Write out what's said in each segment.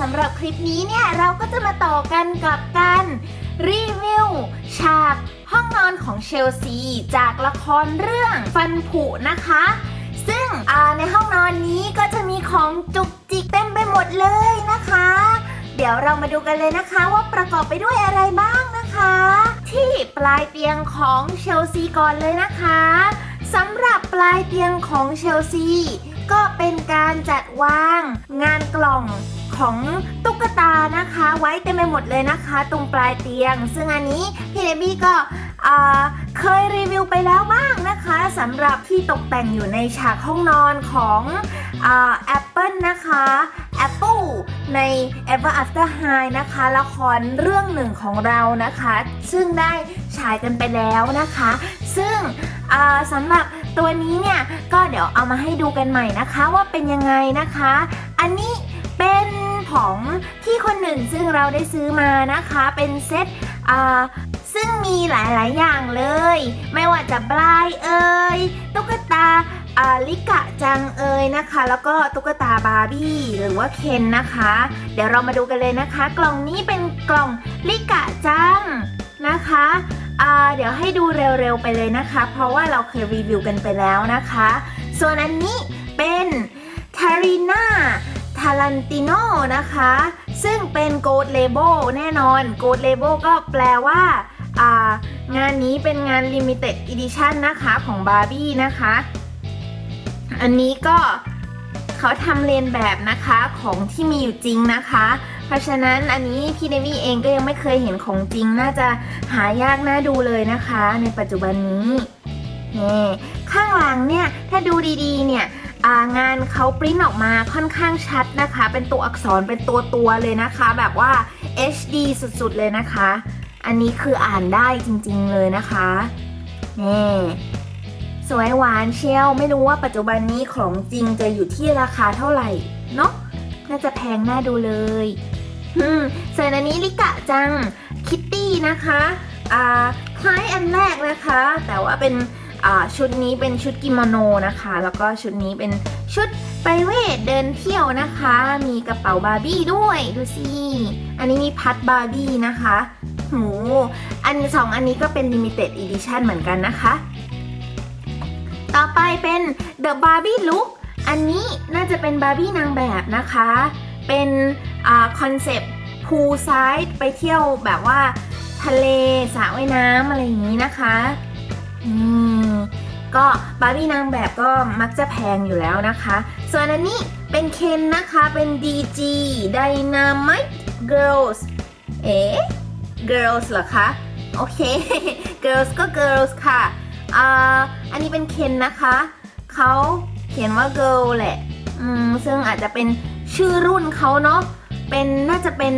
สำหรับคลิปนี้เนี่ยเราก็จะมาต่อกันกับการรีวิวฉากห้องนอนของเชลซี จากละครเรื่องฟันผุนะคะ ซึ่งในห้องนอนนี้ก็จะมีของจุกจิกเต็มไปหมดเลยนะคะ เดี๋ยวเรามาดูกันเลยนะคะว่าประกอบไปด้วยอะไรบ้างนะคะ ที่ปลายเตียงของเชลซีก่อนเลยนะคะสำหรับปลายเตียงของเชลซี ก็เป็นการจัดวางงานกล่องของตุ๊กตานะคะ ไว้เต็มไปหมดเลยนะคะ ตรงปลายเตียง ซึ่งอันนี้พี่เดบี้ก็เคยรีวิวไปแล้วบ้างนะคะสำหรับที่ตกแต่งอยู่ในฉากห้องนอนของแอปเปิลนะคะ Apple ใน Ever After High นะคะ ละครเรื่องหนึ่งของเรานะคะ ซึ่งได้ฉายกันไปแล้วนะคะ ซึ่งสำหรับ ตัวนี้เนี่ยก็เดี๋ยวเอามาให้ดูกันใหม่นะคะว่าเป็นยังไงนะคะ อันนี้เป็นของที่คนหนึ่งซึ่งเราได้ซื้อมานะคะ เป็นเซตซึ่งมีหลายๆ อย่างเลย ไม่ว่าจะบลายเอ่ยตุ๊กตาลิกะจังเอยนะคะ แล้วก็ตุ๊กตาบาร์บี้หรือว่าเคนนะคะ เดี๋ยวเรามาดูกันเลยนะคะ กล่องนี้เป็นกล่องลิกะจังนะคะ เดี๋ยวให้ดูเร็วๆไปเลยนะคะ เพราะว่าเราเคยรีวิวกันไปแล้วนะคะ ส่วนอันนี้เป็นทาริน่าทารันติโนนะคะ ซึ่งเป็นโกดเลเบลแน่นอนโกดเลเบลก็แปลว่าอ่างานนี้เป็นงาน Limited Edition นะคะของบาร์บี้นะคะ อันนี้ก็เขาทำเรียนแบบนะคะของที่มีอยู่จริงนะคะ เพราะฉะนั้นอันนี้พี่เดวี่เองก็ยังไม่เคยเห็นของจริง น่าจะหายากน่าดูเลยนะคะ ในปัจจุบันนี้นี่ข้างหลังเนี่ยถ้าดูดีๆเนี่ยางานเขาปริ้นออกมาค่อนข้างชัดนะคะ เป็นตัวอักษรเป็นตัวตัวเลยนะคะ แบบว่า HD สุดๆเลยนะคะ อันนี้คืออ่านได้จริงๆเลยนะคะนี่สวยหวานเชียวไม่รู้ว่าปัจจุบันนี้ของจริงจะอยู่ที่ราคาเท่าไหร่เนาะน่าจะแพงน่าดูเลย อืมส่วนอันนี้ลิกะจังคิตตี้นะคะอ่าคล้ายอันแรกนะคะ แต่ว่าเป็นอ่าชุดนี้เป็นชุดกิโมโนนะคะ แล้วก็ชุดนี้เป็นชุดไปเวทเดินเที่ยวนะคะ มีกระเป๋าบาร์บี้ด้วยดูสิอันนี้มีพัดบาร์บี้นะคะหูอันสองอันนี้ก็เป็น limited edition เหมือนกันนะคะ ต่อไปเป็น The Barbie Look อันนี้น่าจะเป็นบาร์บี้นางแบบนะคะ เป็นคอนเซปต์พูลไซด์ไปเที่ยวแบบว่าทะเลสระว่ายน้ำอะไรอย่างนี้นะคะอืมก็บาร์บี้นางแบบก็มักจะแพงอยู่แล้วนะคะ ส่วนอันนี้เป็นเคนนะคะ เป็น DG Dynamite Girls เอ๊ Girls เหรอคะ โอเค Girls ก็ Girls ค่ะอ่าอันนี้เป็นเคนนะคะ เขาเขียนว่า girl แหละ อืม ซึ่งอาจจะเป็น ชื่อรุ่นเขาเนาะเป็นน่าจะเป็น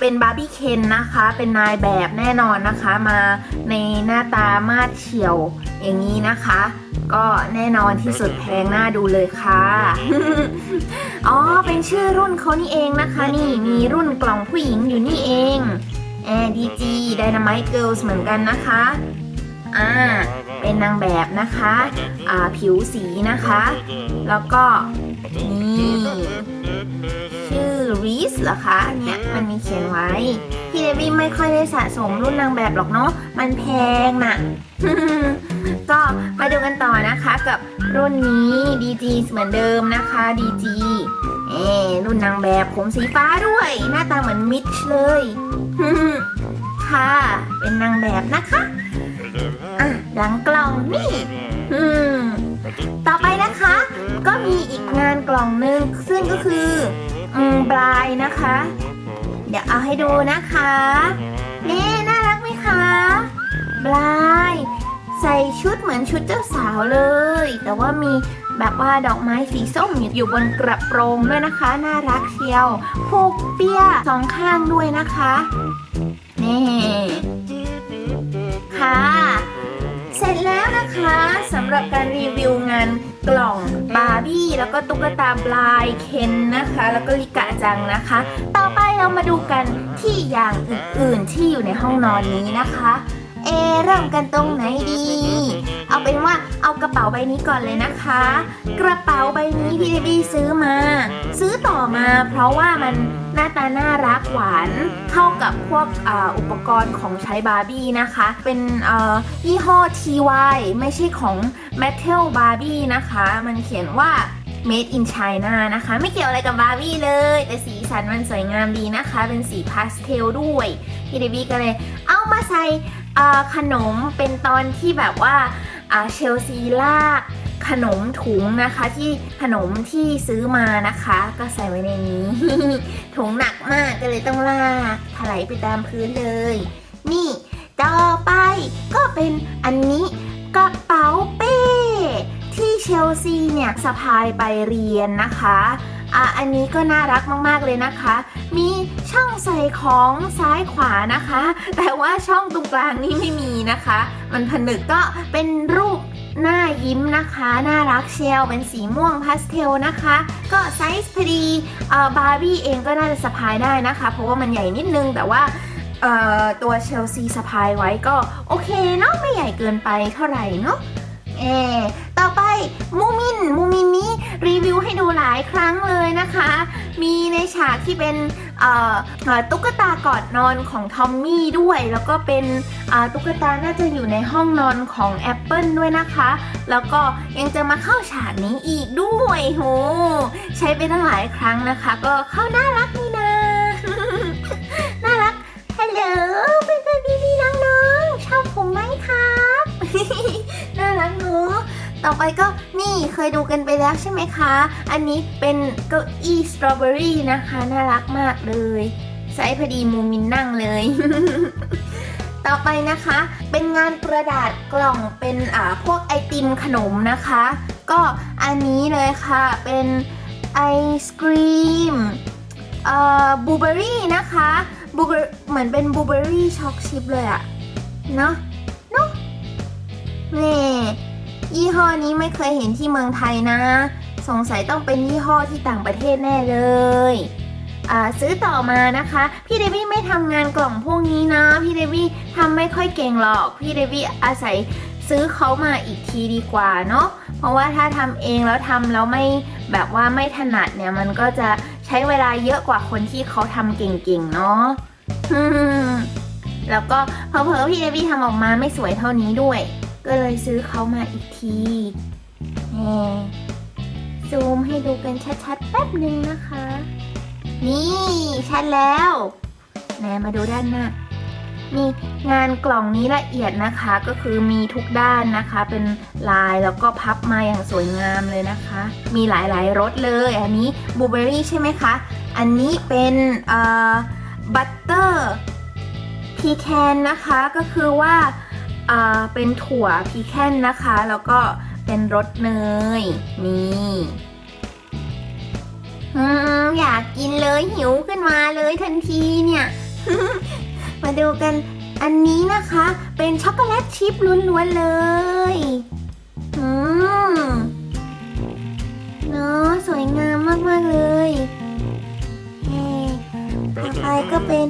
เป็นบาร์บี้เคนนะคะ เป็นนายแบบแน่นอนนะคะ มาในหน้าตามาดเฉียวอย่างนี้นะคะ ก็แน่นอนที่สุดแพงน่าดูเลยค่ะ อ๋อ เป็นชื่อรุ่นเขานี่เองนะคะ นี่มีรุ่นกล่องผู้หญิงอยู่นี่เองแอร์ดีจี Dynamite Girls เหมือนกันนะคะ อ่า เป็นนางแบบนะคะ อ่า ผิวสีนะคะ แล้วก็ นี่ ชื่อรีสเหรอคะเนี่ยมันมีเขียนไว้ พี่เดวี่ไม่ค่อยได้สะสมรุ่นนางแบบหรอกเนาะมันแพงน่ะ ก็มาดูกันต่อนะคะกับรุ่นนี้ DG เหมือนเดิมนะคะ DG เอรุ่นนางแบบผมสีฟ้าด้วย หน้าตาเหมือนมิชเลยค่ะ เป็นนางแบบนะคะ อะหลังกล่องนี่ อืม ต่อไปนะคะ ก็มีอีกงานกล่องหนึ่งซึ่งก็คืออืมบลายนะคะ เดี๋ยวเอาให้ดูนะคะ นี่น่ารักไหมคะบลายใส่ชุดเหมือนชุดเจ้าสาวเลย แต่ว่ามีแบบว่าดอกไม้สีส้มอยู่บนกระโปรงด้วยนะคะ น่ารักเชียวผูกเปียสองข้างด้วยนะคะ นี่ ค่ะ ร็จแล้วนะคะสำหรับการรีวิวงานกล่องบาร์บี้แล้วก็ตุ๊กตาบลายเคนนะคะ แล้วก็ลิกะจังนะคะ ต่อไปเรามาดูกันที่อย่างอื่นๆที่อยู่ในห้องนอนนี้นะคะ เอเริ่มกันตรงไหนดี เอาเป็นว่าเอากระเป๋าใบนี้ก่อนเลยนะคะ กระเป๋าใบนี้พี่เดบี้ซื้อมา ซื้อต่อมาเพราะว่ามันหน้าตาน่ารักหวานเข้ากับพวกออุปกรณ์ของใช้บาร์บี้นะคะ เป็นยี่ห้อ TY ไม่ใช่ของ Mattel Barbie นะคะ มันเขียนว่า Made in China นะคะ ไม่เกี่ยวอะไรกับบาร์บี้เลย แต่สีสันมันสวยงามดีนะคะ เป็นสีพาสเทลด้วยพี่เดบี้ก็เลยเอามาใส่ ขนมเป็นตอนที่แบบว่าเชลซีลากขนมถุงนะคะที่ขนมที่ซื้อมานะคะ ก็ใส่ไว้ในนี้ ถุงหนักมากก็เลยต้องลากถลายไปตามพื้นเลย นี่ต่อไปก็เป็นอันนี้กระเป๋าเป้ที่เชลซีเนี่ยสะพายไปเรียนนะคะอะอันนี้ก็น่ารักมาก ๆ เลยนะคะ มีช ใส่ของซ้ายขวานะคะ แต่ว่าช่องตรงกลางนี่ไม่มีนะคะ มันผนึกก็เป็นรูปหน้ายิ้มนะคะ น่ารักเชียวเป็นสีม่วงพาสเทลนะคะ ก็ไซส์พอดีบาร์บี้เองก็น่าจะสะพายได้นะคะ เพราะว่ามันใหญ่นิดนึงแต่ว่าตัวเชลซีสะพายไว้ก็โอเคเนาะไม่ใหญ่เกินไปเท่าไหร่เนาะ เออต่อไปมูมินมูมินนี้รีวิวให้ดูหลายครั้งเลยนะคะ มีในฉากที่เป็นเอ่อเอ่อตุ๊กตากอดนอนของทอมมี่ด้วย แล้วก็เป็นตุ๊กตาน่าจะอยู่ในห้องนอนของแอปเปิลด้วยนะคะ แล้วก็ยังจะมาเข้าฉากนี้อีกด้วยโหใช้ไปตั้งหลายครั้งนะคะ ก็เข้าน่ารักนี่นะน่ารักฮัลโหลเป็นพี่ๆน้องๆชอบผมไหม ต่อไปก็นี่เคยดูกันไปแล้วใช่ไหมคะ อันนี้เป็นเก้าอี้สตรอเบอรี่นะคะ น่ารักมากเลยไซส์พอดีมูมินนั่งเลย ต่อไปนะคะ เป็นงานกระดาษกล่องเป็นอ่าพวกไอติมขนมนะคะ ก็อันนี้เลยค่ะเป็นไอศกรีมเอ่อบูเบอรี่นะคะบูเบอเหมือนเป็นบูเบอรี่ช็อกชิพเลยอะเนาะเนาะนี่ ยี่ห้อนี้ไม่เคยเห็นที่เมืองไทยนะ สงสัยต้องเป็นยี่ห้อที่ต่างประเทศแน่เลยซื้อต่อมานะคะ พี่เดวี่ไม่ทำงานกล่องพวกนี้นะ พี่เดวี่ทำไม่ค่อยเก่งหรอก พี่เดวี่อาศัยซื้อเขามาอีกทีดีกว่าเนาะ เพราะว่าถ้าทำเองแล้วทำแล้วไม่แบบว่าไม่ถนัดเนี่ยมันก็จะใช้เวลาเยอะกว่าคนที่เขาทำเก่งๆเนาะแล้วก็เพอเพอพี่เดวี่ทำออกมาไม่สวยเท่านี้ด้วย ก็เลยซื้อเขามาอีกทีนี่ซูมให้ดูกันชัดๆแป๊บหนึ่งนะคะ นี่ชัดแล้วแหนมาดูด้านหน้ามีงานกล่องนี้ละเอียดนะคะก็คือมีทุกด้านนะคะ เป็นลายแล้วก็พับมาอย่างสวยงามเลยนะคะ มีหลายๆรสเลย อันนี้บลูเบอรี่ใช่ไหมคะ อันนี้เป็นเอ่อบัตเตอร์พีแคนนะคะก็คือว่า เอ่อเป็นถั่วพีแคนนะคะ แล้วก็เป็นรสเนย นี่อืมอยากกินเลยหิวขึ้นมาเลยทันทีเนี่ย มาดูกันอันนี้นะคะ เป็นช็อกโกแลตชิพล้วนๆเลย อืมเนาะสวยงามมากๆเลยเฮ้ต่อไปก็เป็น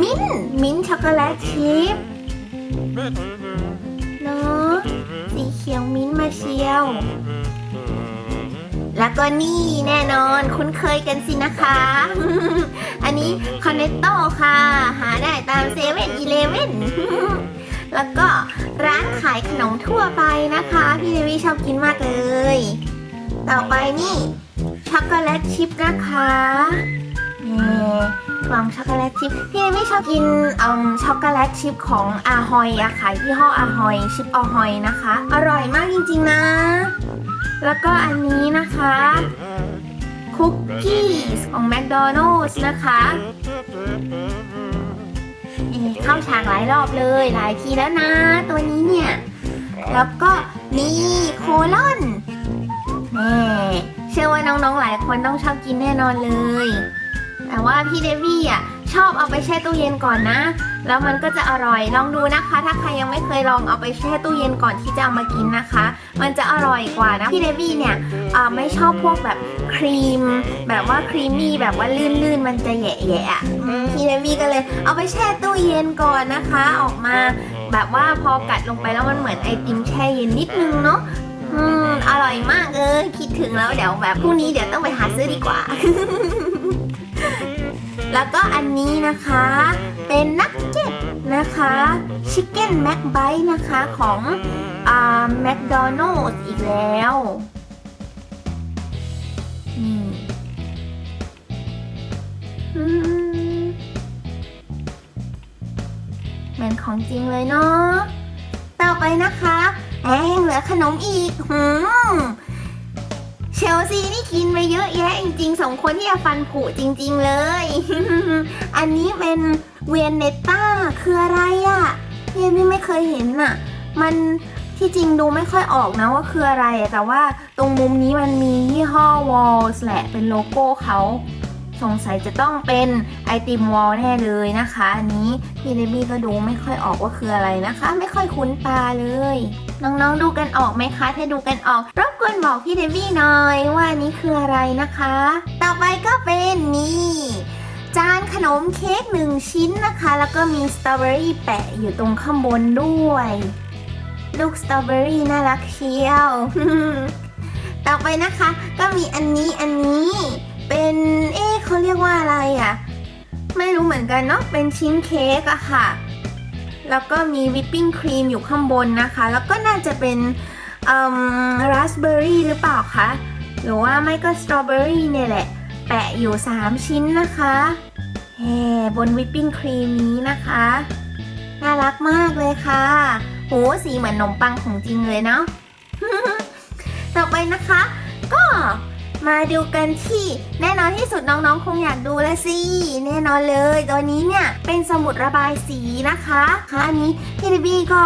มิ้นท์มิ้นท์ช็อกโกแลตชิพ เนาะสีเขียวมิ้นท์มาเชียว แล้วก็นี่แน่นอนคุ้นเคยกันสินะคะ อันนี้คอนเนตโต้ค่ะ หาได้ตามเซเว่นอีเลเว่นแล้วก็ร้านขายขนมทั่วไปนะคะ พี่เดวี่ชอบกินมากเลย ต่อไปนี่ช็อกโกแลตชิพนะคะ กล่องช็อกโกแลตชิพพี่เดวี่ชอบกินอืมช็อกโกแลตชิพของอาฮอยอะค่ะยี่ห้ออาฮอยชิปอาฮอยนะคะ อร่อยมากจริงๆนะ แล้วก็อันนี้นะคะ คุกกี้ของ McDonald's นะคะเออเข้าฉากหลายรอบเลยหลายทีแล้วนะ ตัวนี้เนี่ย แล้วก็นี่โคลอนแน่เชื่อว่าน้องๆหลายคนต้องชอบกินแน่นอนเลย แต่ว่าพี่เดวี่อะชอบเอาไปแช่ตู้เย็นก่อนนะ แล้วมันก็จะอร่อยลองดูนะคะ ถ้าใครยังไม่เคยลองเอาไปแช่ตู้เย็นก่อนที่จะเอามากินนะคะ มันจะอร่อยกว่านะพี่เดวี่เนี่ยอ่าไม่ชอบพวกแบบครีม แบบว่าครีมมี่แบบว่าลื่นๆ มันจะแหยะๆอะอืมพี่เดวี่ก็เลยเอาไปแช่ตู้เย็นก่อนนะคะ ออกมาแบบว่าพอกัดลงไปแล้วมันเหมือนไอติมแช่เย็นนิดนึงเนาะอืมอร่อยมากเลยคิดถึงแล้วเดี๋ยวแบบพรุ่งนี้เดี๋ยวต้องไปหาซื้อดีกว่า แล้วก็อันนี้นะคะ เป็นนักเก็ตนะคะชิคเก้นแม็กไบนะคะของแมคโดนัลด์อีกแล้วนี่เหมือนของจริงเลยเนาะต่อไปนะคะแองเหลือขนมอีกหืม ลซีนี่กินไปเยอะแยะจริงๆสองคนที่จะฟันผุจริง ๆเลย อันนี้เป็นเวียนเนต้าคืออะไรอะ่ะเยมี่ไม่เคยเห็นอะ มันที่จริงดูไม่ค่อยออกนะว่าคืออะไร แต่ว่าตรงมุมนี้มันมียี่ห้อวอลส์แหละเป็นโลโก้เขา สงสัยจะต้องเป็นไอติมวอลแน่เลยนะคะ อันนี้พี่เดบี้ก็ดูไม่ค่อยออกว่าคืออะไรนะคะ ไม่ค่อยคุ้นตาเลย น้องๆดูกันออกไหมคะ ถ้าดูกันออกรบกวนบอกพี่เดวี่หน่อยว่าอันนี้คืออะไรนะคะ ต่อไปก็เป็นนี่จานขนมเค้กหนึ่งชิ้นนะคะ แล้วก็มีสตรอเบอรี่แปะอยู่ตรงข้างบนด้วย ลูกสตรอเบอรี่น่ารักเชียว ต่อไปนะคะก็มีอันนี้อันนี้ เป็นเอ๊ะเขาเรียกว่าอะไรอะ่ะ ไม่รู้เหมือนกันเนาะเป็นชิ้นเค้กอะค่ะ แล้วก็มีวิปปิ้งครีมอยู่ข้างบนนะคะ แล้วก็น่าจะเป็นราสเบอร์รี่หรือเปล่าคะหรือว่าไม่ก็สตรอเบอรี่เนี่ยแหละ แปะอยู่ 3 ชิ้นนะคะแหมบนวิปปิ้งครีมนี้นะคะ น่ารักมากเลยค่ะโหสีเหมือนขนมปังของจริงเลยเนาะต่อไปนะคะ ก็ มาดูกันที่แน่นอนที่สุดน้องๆ คงอยากดูแล้วสิแน่นอนเลยตัวนี้เนี่ยเป็นสมุดระบายสีนะคะค่ะอันนี้พี่ดิบี้ก็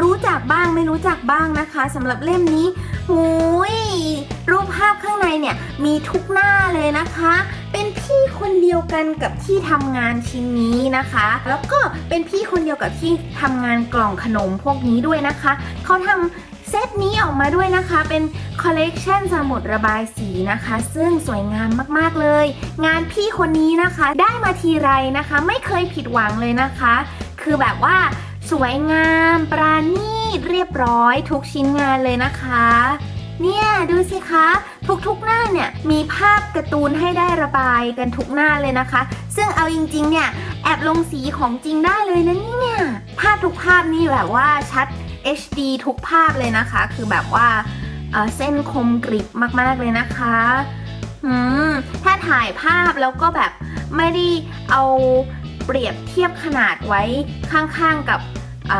รู้จักบ้างไม่รู้จักบ้างนะคะสำหรับเล่มนี้หูยรูปภาพข้างในเนี่ยมีทุกหน้าเลยนะคะ เป็นพี่คนเดียวกันกับที่ทำงานชิ้นนี้นะคะ แล้วก็เป็นพี่คนเดียวกับที่ทำงานกล่องขนมพวกนี้ด้วยนะคะเขาทำ เซตนี้ออกมาด้วยนะคะเป็นคอลเลกชันสมุดระบายสีนะคะ ซึ่งสวยงามมากๆเลย งานพี่คนนี้นะคะ ได้มาทีไรนะคะ ไม่เคยผิดหวังเลยนะคะ คือแบบว่าสวยงาม ปราณีตเรียบร้อยทุกชิ้นงานเลยนะคะ เนี่ยดูสิคะทุกๆหน้าเนี่ยมีภาพการ์ตูนให้ได้ระบายกันทุกหน้าเลยนะคะ ซึ่งเอาจริงๆเนี่ยแอบลงสีของจริงได้เลยนะเนี่ยภาพทุกภาพนี่แบบว่าชัด HD ทุกภาพเลยนะคะ คือแบบว่าเส้นคมกริบมากๆเลยนะคะถ้าถ่ายภาพแล้วก็แบบไม่ได้เอาเปรียบเทียบขนาดไว้ข้างๆกับอ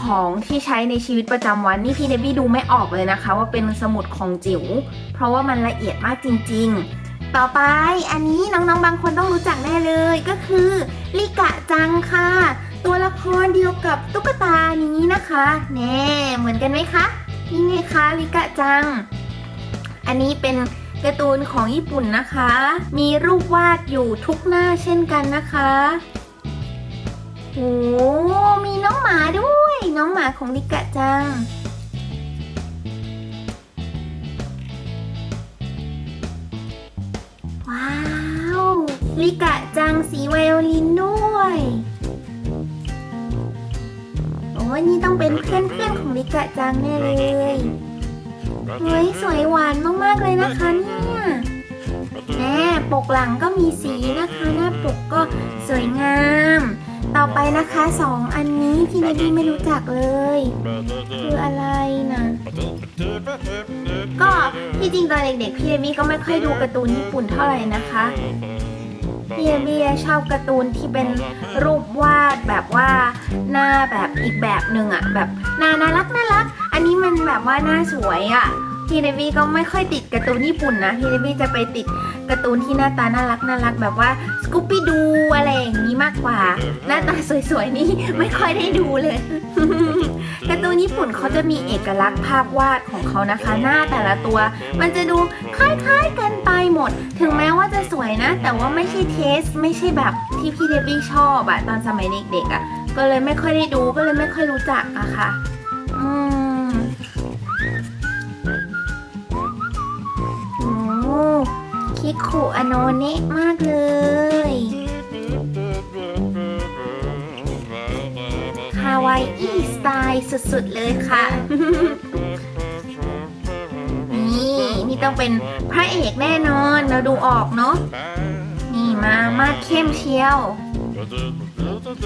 ของที่ใช้ในชีวิตประจำวันนี่พี่เดบี้ดูไม่ออกเลยนะคะ ว่าเป็นสมุดของจิ๋วเพราะว่ามันละเอียดมากจริง ๆ ต่อไปอันนี้น้องๆบางคนต้องรู้จักแน่เลยก็คือลิกะจังค่ะ ตัวละครเดียวกับตุ๊กตานี้นะคะแน่เหมือนกันไหมคะนี่ไงคะลิกะจัง อันนี้เป็นการ์ตูนของญี่ปุ่นนะคะ มีรูปวาดอยู่ทุกหน้าเช่นกันนะคะโอ้มีน้องหมาด้วย น้องหมาของลิกะจัง ว้าว ลิกะจังสีไวโอลินด้วย โอ้ยนี่ต้องเป็นเพื่อนๆของลิกะจังแน่เลยเฮ้ยสวยหวานมากๆเลยนะคะเนี่ยแน่ปกหลังก็มีสีนะคะ หน้าปกก็สวยงาม ต่อไปนะคะสองอันนี้พี่เนดี้ไม่รู้จักเลย คืออะไรนะก็ที่จริงตอนเด็กๆพี่เดบี้ก็ไม่ค่อยดูการ์ตูนญี่ปุ่นเท่าไหร่นะคะพี่เอเบียชอบการ์ตูนที่เป็นรูปวาดแบบว่า หน้าแบบอีกแบบหนึ่งอะแบบหน้าน่ารักน่ารัก อันนี้มันแบบว่าหน้าสวยอะพี่เดบี้ก็ไม่ค่อยติดการ์ตูนญี่ปุ่นนะพี่เดบี้จะไปติดการ์ตูนที่หน้าตาน่ารักน่ารักแบบว่าสกูปปี้ดูอะไรอย่างนี้มากกว่า หน้าตาสวยๆนี่ไม่ค่อยได้ดูเลย การ์ตูนญี่ปุ่นเขาจะมีเอกลักษณ์ภาพวาดของเขานะคะ หน้าแต่ละตัว มันจะดูคล้ายๆกันไปหมด ถึงแม้ว่าจะสวยนะ แต่ว่าไม่ใช่เทส ไม่ใช่แบบที่พี่เดบี้ชอบอะตอนสมัยเด็กๆอะก็เลยไม่ค่อยได้ดูก็เลยไม่ค่อยรู้จักอะค่ะอืมโอ้คิคุอโนเนะมากเลยาวายอีสไตล์สุดๆเลยค่ะ นี่นี่ต้องเป็นพระเอกแน่นอน เราดูออกเนาะ นี่มามาดเข้มเชียว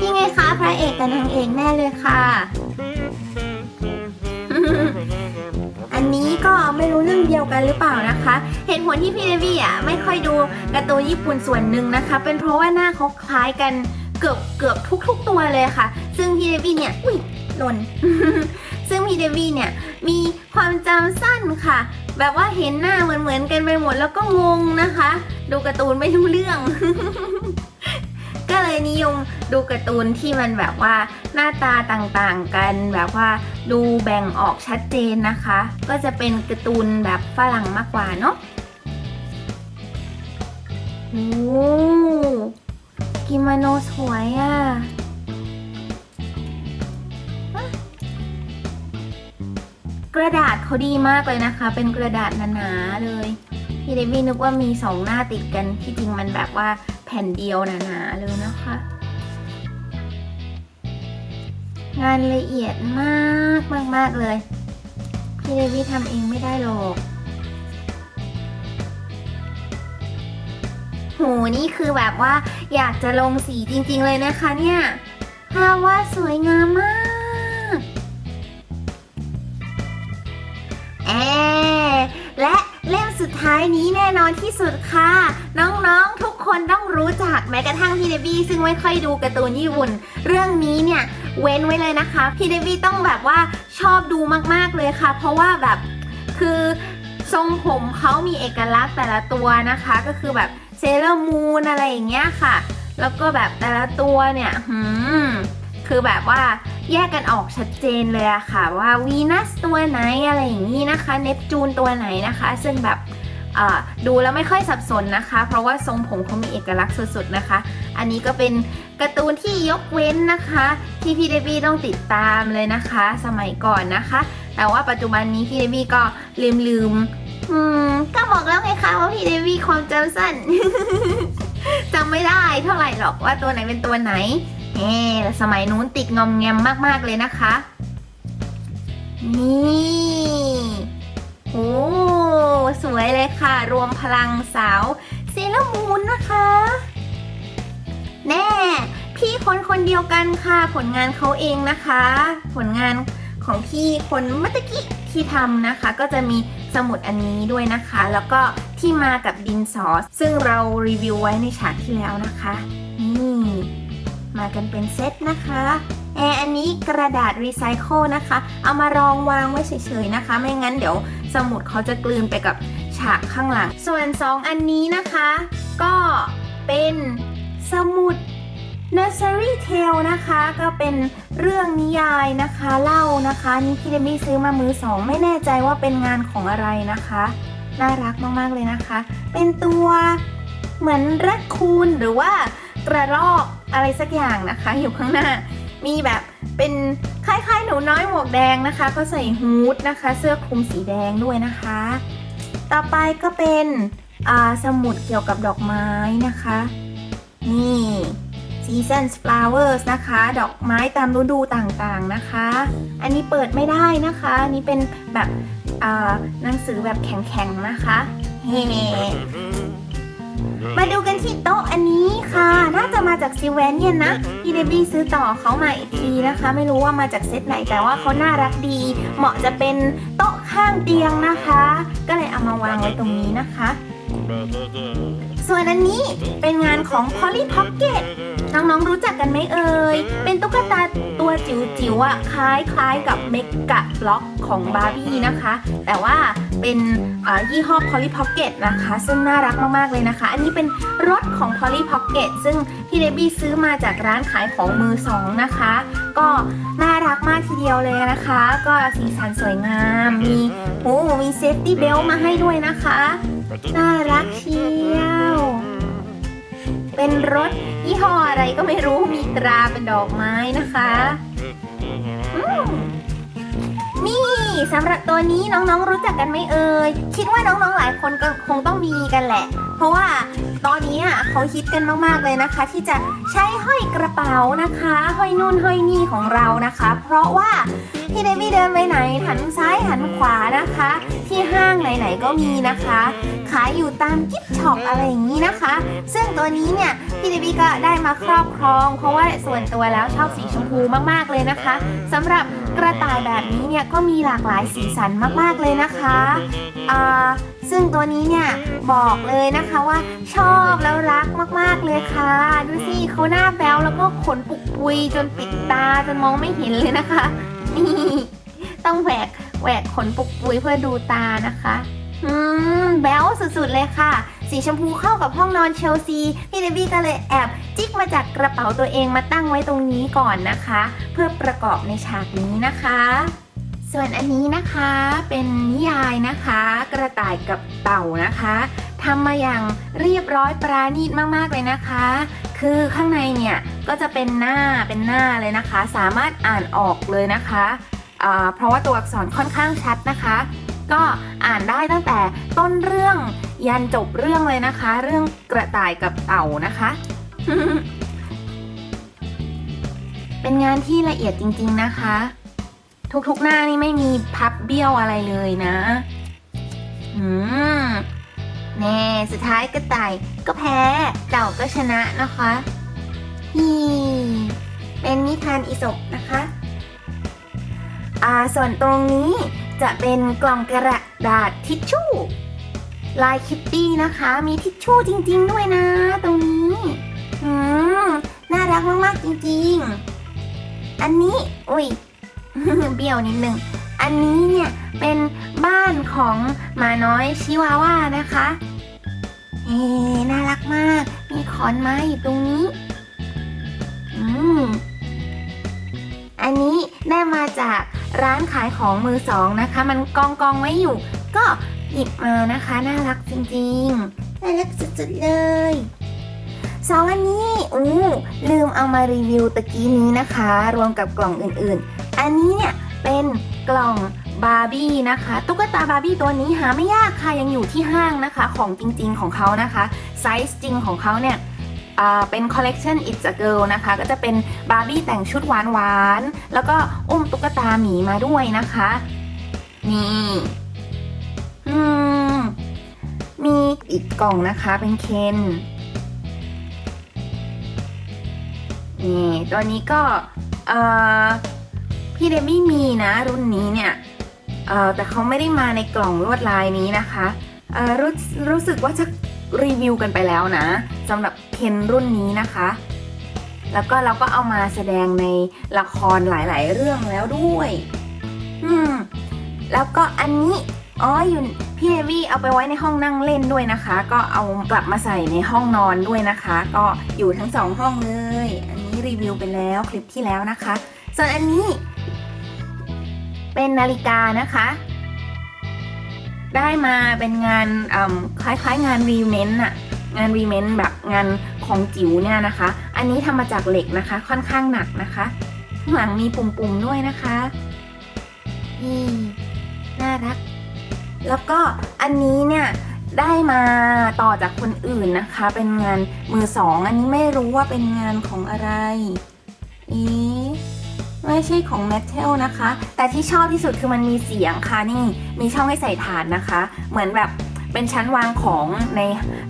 นี่ไงคะพระเอกกับนางเอกแน่เลยค่ะ อันนี้ก็ไม่รู้เรื่องเดียวกันหรือเปล่านะคะ เหตุผลที่พี่เดวี่อะไม่ค่อยดูการ์ตูนญี่ปุ่นส่วนหนึ่งนะคะ เป็นเพราะว่าหน้าเขาคล้ายกัน เกือบเกือบทุก ๆ ตัวเลยค่ะ ซึ่งพี่เดวี่เนี่ย อุ้ยหล่น ซึ่งพี่เดวี่เนี่ย มีความจำสั้นค่ะ แบบว่าเห็นหน้าเหมือนเหมือนกันไปหมดแล้วก็งงนะคะ ดูการ์ตูนไม่รู้เรื่อง ก็เลยนิยมดูการ์ตูนที่มันแบบว่าหน้าตาต่างๆกันแบบว่าดูแบ่งออกชัดเจนนะคะ ก็จะเป็นการ์ตูนแบบฝรั่งมากกว่าเนาะโอ้ กิโมโนสวยอะ กระดาษเขาดีมากเลยนะคะ เป็นกระดาษหนาๆเลย พี่เดวี่นึกว่ามีสองหน้าติดกันที่จริงมันแบบว่าแผ่นเดียวหนาๆเลยนะคะ งานละเอียดมากมากมากๆเลย พี่เดวี่ทำเองไม่ได้หรอก หนี่คือแบบว่าอยากจะลงสีจริงๆเลยนะคะเนี่ยภาพว่าดสวยงามมากแอและเล่มสุดท้ายนี้แน่นอนที่สุดค่ะ น้องๆทุกคนต้องรู้จักแม้กระทั่งพี่เดบี้ซึ่งไม่ค่อยดูการ์ตูนญี่ปุ่น เรื่องนี้เนี่ยเว้นไว้เลยนะคะ พี่เดบี้ต้องแบบว่าชอบดูมากๆเลยค่ะ เพราะว่าแบบคือทรงผมเขามีเอกลักษณ์แต่ละตัวนะคะ ก็คือแบบ เซเลอร์มูนอะไรอย่างเงี้ยค่ะ แล้วก็แบบแต่ละตัวเนี่ยหืมคือแบบว่าแยกกันออกชัดเจนเลยอะค่ะ ว่าวีนัสตัวไหนอะไรอย่างนี้นะคะ เนปจูนตัวไหนนะคะ ซึ่งแบบดูแล้วไม่ค่อยสับสนนะคะ เพราะว่าทรงผมเขามีเอกลักษณ์สุดๆนะคะ อันนี้ก็เป็นการ์ตูนที่ยกเว้นนะคะ ที่พี่เดบี้ต้องติดตามเลยนะคะ สมัยก่อนนะคะ แต่ว่าปัจจุบันนี้พี่เดบี้ก็ลืมลืม อืม ก็บอกแล้วไงคะว่าพี่เดบี้ความจำสั้น จำไม่ได้เท่าไหร่หรอกว่าตัวไหนเป็นตัวไหนเฮ้แต่สมัยนู้นติดงอมแงมมากๆเลยนะคะ นี่โอ้สวยเลยค่ะ รวมพลังสาวเซเลอร์มูนนะคะ แน่ พี่คนคนเดียวกันค่ะ ผลงานเขาเองนะคะ ผลงานของพี่คนเมื่อกี้ที่ทำนะคะ ก็จะมี สมุดอันนี้ด้วยนะคะ แล้วก็ที่มากับดินสอซึ่งเรารีวิวไว้ในฉากที่แล้วนะคะนี่มากันเป็นเซตนะคะแอร์อันนี้กระดาษรีไซเคิลนะคะ เอามารองวางไว้เฉยๆนะคะ ไม่งั้นเดี๋ยวสมุดเขาจะกลืนไปกับฉากข้างหลัง ส่วน 2 อันนี้นะคะ ก็เป็นสมุด Nursery Tale นะคะก็เป็นเรื่องนิยายนะคะเล่านะคะนี่พี่เดมี่ซื้อมามือสองไม่แน่ใจว่าเป็นงานของอะไรนะคะ น่ารักมาก ๆ เลยนะคะ เป็นตัวเหมือนแรดคูนหรือว่ากระรอกอะไรสักอย่างนะคะ อยู่ข้างหน้า มีแบบเป็นคล้ายๆ หนูน้อยหมวกแดงนะคะ ก็ใส่ฮูดนะคะ เสื้อคลุมสีแดงด้วยนะคะ ต่อไปก็เป็นอ่าสมุดเกี่ยวกับดอกไม้นะคะ นี่ Seasons Flowers นะคะ ดอกไม้ตามฤดูต่างๆนะคะ อันนี้เปิดไม่ได้นะคะ อันนี้เป็นแบบหนังสือแบบแข็งๆนะคะเฮมาดูกันที่โต๊ะอันนี้ค่ะ น่าจะมาจากซิเวนเนียนนะพี่เดบี้ซื้อต่อเขามาอีกทีนะคะ ไม่รู้ว่ามาจากเซตไหนแต่ว่าเขาน่ารักดี เหมาะจะเป็นโต๊ะข้างเตียงนะคะ ก็เลยเอามาวางไว้ตรงนี้นะคะ ส่วนอันนี้เป็นงานของ Polly Pocket น้องๆรู้จักกันไหมเอ่ย เป็นตุ๊กตาตัวจิ๋วๆอะคล้ายๆกับเมกะบล็อกของบาร์บี้นะคะ แต่ว่าเป็นอ่ายี่ห้อ Polly Pocket นะคะ ซึ่งน่ารักมากๆเลยนะคะ อันนี้เป็นรถของ Polly Pocket ซึ่งพี่เดบี้ซื้อมาจากร้านขายของมือสองนะคะ ก็น่ารักมากทีเดียวเลยนะคะ ก็สีสันสวยงาม มีโอ้มีเซฟตี้เบลมาให้ด้วยนะคะ น่ารักเชียว เป็นรถยี่ห้ออะไรก็ไม่รู้มีตราเป็นดอกไม้นะคะอืมนี่สำหรับตัวนี้น้องๆรู้จักกันไหมเอ่ยคิดว่าน้องๆหลายคนก็คงต้องมีกันแหละเพราะว่าตอนนี้อะเขาฮิตกันมากๆเลยนะคะ ที่จะใช้ห้อยกระเป๋านะคะ ห้อยนู่นห้อยนี่ของเรานะคะ เพราะว่าพี่เดมี่เดินไปไหนหันซ้ายหันขวานะคะ ที่ห้างไหนๆก็มีนะคะขายอยู่ตามกิฟช็อปอะไรอย่างนี้นะคะ ซึ่งตัวนี้เนี่ยพี่เดบี้ก็ได้มาครอบครอง เพราะว่าส่วนตัวแล้วชอบสีชมพูมากๆเลยนะคะสำหรับกระต่ายแบบนี้เนี่ยก็มีหลากหลายสีสันมากๆเลยนะคะอ่า ซึ่งตัวนี้เนี่ยบอกเลยนะคะว่าชอบแล้วรักมากๆเลยค่ะ ดูสิเขาหน้าแบ๊วแล้วก็ขนปุกปุยจนปิดตาจนมองไม่เห็นเลยนะคะ นี่ ต้องแหวกแหวกขนปุกปุยเพื่อดูตานะคะอืมแบ๊วสุดๆเลยค่ะ สีชมพูเข้ากับห้องนอนเชลซี พี่เดบี้ก็เลยแอบจิกมาจากกระเป๋าตัวเองมาตั้งไว้ตรงนี้ก่อนนะคะ เพื่อประกอบในฉากนี้นะคะ ส่วนอันนี้นะคะเป็นนิยายนะคะ กระต่ายกับเต่านะคะทำมาอย่างเรียบร้อยปราณีตมากๆเลยนะคะ คือข้างในเนี่ยก็จะเป็นหน้าเป็นหน้าเลยนะคะ สามารถอ่านออกเลยนะคะเพราะว่าตัวอักษรค่อนข้างชัดนะคะ ก็อ่านได้ตั้งแต่ต้นเรื่องยันจบเรื่องเลยนะคะ เรื่องกระต่ายกับเต่านะคะ เป็นงานที่ละเอียดจริง ๆนะคะ ทุกๆหน้านี่ไม่มีพับเบี้ยวอะไรเลยนะ อืม แน่ สุดท้ายกระต่ายก็แพ้ เต่าก็ชนะนะคะฮีเป็นนิทานอีสปนะคะ อ่า ส่วนตรงนี้จะเป็นกล่องกระดาษทิชชู่ ลายคิตตี้นะคะ มีทิชชู่จริง ๆ ด้วยนะ ตรงนี้ อืม น่ารักมาก ๆ จริง ๆ อันนี้ อุ้ย เบี้ยวนิดนึง อันนี้เนี่ยเป็นบ้านของหมาน้อยชิวาว่านะคะเฮ้น่ารักมาก มีขอนไม้อยู่ตรงนี้ อืม อันนี้ได้มาจากร้านขายของมือสองนะคะ มันกองกองไว้อยู่ ก็หยิบมานะคะ น่ารักจริงๆ น่ารักสุดๆเลยสองอันนี้อู้ลืมเอามารีวิวตะกี้นี้นะคะ รวมกับกล่องอื่นๆ อันนี้เนี่ยเป็นกล่องบาร์บี้นะคะ ตุ๊กตาบาร์บี้ตัวนี้หาไม่ยากค่ะยังอยู่ที่ห้างนะคะ ของจริงๆของเขานะคะไซส์จริงของเขาเนี่ยเป็นคอลเลกชัน It's a Girl นะคะ ก็จะเป็นบาร์บี้แต่งชุดหวานๆแล้วก็อุ้มตุ๊กตาหมีมาด้วยนะคะ นี่อืมมีอีกกล่องนะคะเป็นเคนนี่ตัวนี้ก็เอ่อ พี่เดมี่มีนะรุ่นนี้เนี่ยเอ่อแต่เขาไม่ได้มาในกล่องลวดลายนี้นะคะเออรู้รู้สึกว่าจะรีวิวกันไปแล้วนะสำหรับเคนรุ่นนี้นะคะ แล้วก็เราก็เอามาแสดงในละครหลาย ๆ เรื่องแล้วด้วย อืม แล้วก็อันนี้อ๋ออยู่พี่เอวี่เอาไปไว้ในห้องนั่งเล่นด้วยนะคะ ก็เอากลับมาใส่ในห้องนอนด้วยนะคะ ก็อยู่ทั้งสองห้องเลย อันนี้รีวิวไปแล้วคลิปที่แล้วนะคะ ส่วนอันนี้ เป็นนาฬิกานะคะ ได้มาเป็นงานคล้ายๆ งานรีเมนต์อะงานรีเมนต์แบบงานของจิ๋วเนี่ยนะคะ อันนี้ทำมาจากเหล็กนะคะ ค่อนข้างหนักนะคะข้างหลังมีปุ่มๆด้วยนะคะนี่น่ารัก แล้วก็อันนี้เนี่ยได้มาต่อจากคนอื่นนะคะ เป็นงานมือสอง อันนี้ไม่รู้ว่าเป็นงานของอะไรอี ไม่ใช่ของแมทเทลนะคะ แต่ที่ชอบที่สุดคือมันมีเสียงค่ะนี่ มีช่องให้ใส่ฐานนะคะ เหมือนแบบเป็นชั้นวางของใน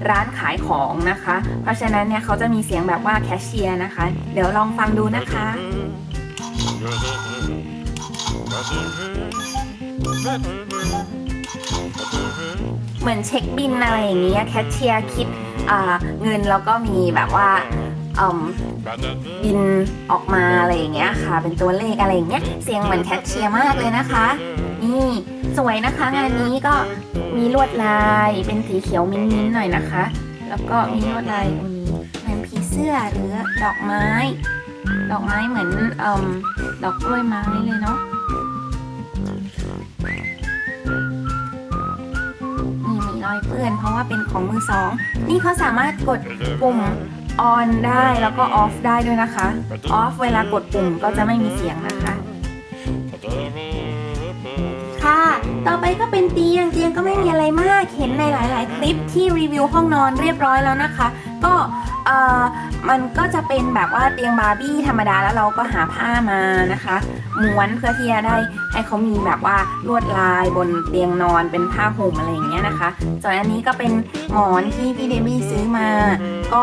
ร้านขายของนะคะ เพราะฉะนั้นเนี่ยเขาจะมีเสียงแบบว่าแคชเชียร์นะคะ เดี๋ยวลองฟังดูนะคะ เหมือนเช็คบินอะไรอย่างเงี้ยแคชเชียร์คิดเงินแล้วก็มีแบบว่า บินออกมาอะไรอย่างเงี้ยค่ะ เป็นตัวเลขอะไรอย่างเงี้ยเสียงเหมือนแคชเชียร์มากเลยนะคะ นี่สวยนะคะงานนี้ก็มีลวดลายเป็นสีเขียวมิ้นท์ๆหน่อยนะคะ แล้วก็มีลวดลายตรงนี้เหมือนผีเสื้อหรือดอกไม้ ดอกไม้เหมือนอดอกกล้วยไม้เลยเนาะนี่มีรอยเปื้อนเพราะว่าเป็นของมือสอง นี่เขาสามารถกดปุ่ม on ได้แล้วก็ off ได้ด้วยนะคะ off เวลากดปุ่มก็จะไม่มีเสียงนะคะ ค่ะ ต่อไปก็เป็นเตียงเตียงก็ไม่มีอะไรมาก เห็นในหลาย ๆ คลิปที่รีวิวห้องนอนเรียบร้อยแล้วนะคะ ก็ เอ่อมันก็จะเป็นแบบว่าเตียงบาร์บี้ธรรมดาแล้วเราก็หาผ้ามานะคะม้วนเพื่อที่จะได้ให้เขามีแบบว่าลวดลายบนเตียงนอนเป็นผ้าห่มอะไรอย่างเงี้ยนะคะส่วนอันนี้ก็เป็นหมอนที่พี่เดมี่ซื้อมา ก็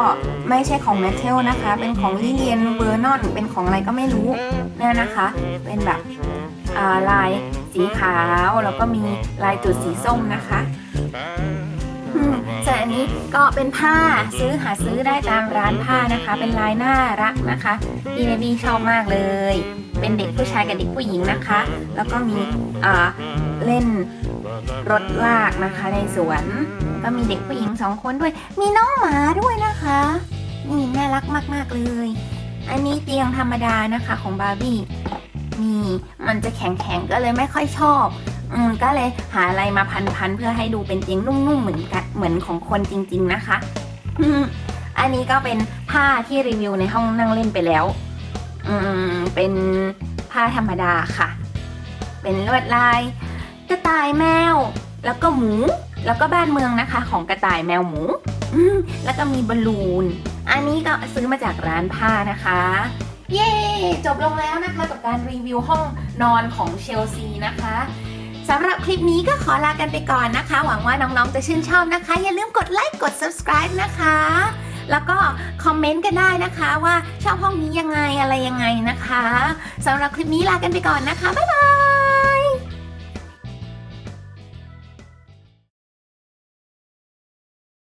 ไม่ใช่ของแมทเทลนะคะ เป็นของลิเลียนเวอร์นอนเป็นของอะไรก็ไม่รู้เนี่ยนะคะ เป็นแบบลายสีขาวแล้วก็มีลายจุดสีส้มนะคะ อืมส่วนอันนี้ก็เป็นผ้าซื้อหาซื้อได้ตามร้านผ้านะคะ เป็นลายน่ารักนะคะพี่เดมี่ชอบมากเลย เป็นเด็กผู้ชายกับเด็กผู้หญิงนะคะ แล้วก็มีอ่าเล่นรถลากนะคะในสวน ก็มีเด็กผู้หญิงสองคนด้วย มีน้องหมาด้วยนะคะ นี่น่ารักมาก ๆ เลย อันนี้เตียงธรรมดานะคะของบาร์บี้นี่มันจะแข็งๆก็เลยไม่ค่อยชอบ อืมก็เลยหาอะไรมาพันๆเพื่อให้ดูเป็นเตียงนุ่มๆเหมือนกันเหมือนของคนจริง ๆ นะคะอันนี้ก็เป็นผ้าที่รีวิวในห้องนั่งเล่นไปแล้ว อืมเป็นผ้าธรรมดาค่ะ เป็นลวดลาย กระต่ายแมว แล้วก็หมู แล้วก็บ้านเมืองนะคะ ของกระต่ายแมวหมูมแล้วก็มีบอลลูน อันนี้ก็ซื้อมาจากร้านผ้านะคะ เย้ จบลงแล้วนะคะกับการรีวิวห้องนอนของเชลซีนะคะ สำหรับคลิปนี้ก็ขอลากันไปก่อนนะคะ หวังว่าน้องๆจะชื่นชอบนะคะ อย่าลืมกดไลค์กด subscribe นะคะ แล้วก็คอมเมนต์กันได้นะคะว่าชอบห้องนี้ยังไงอะไรยังไงนะคะสำหรับคลิปนี้ลากันไปก่อนนะคะบ๊ายบาย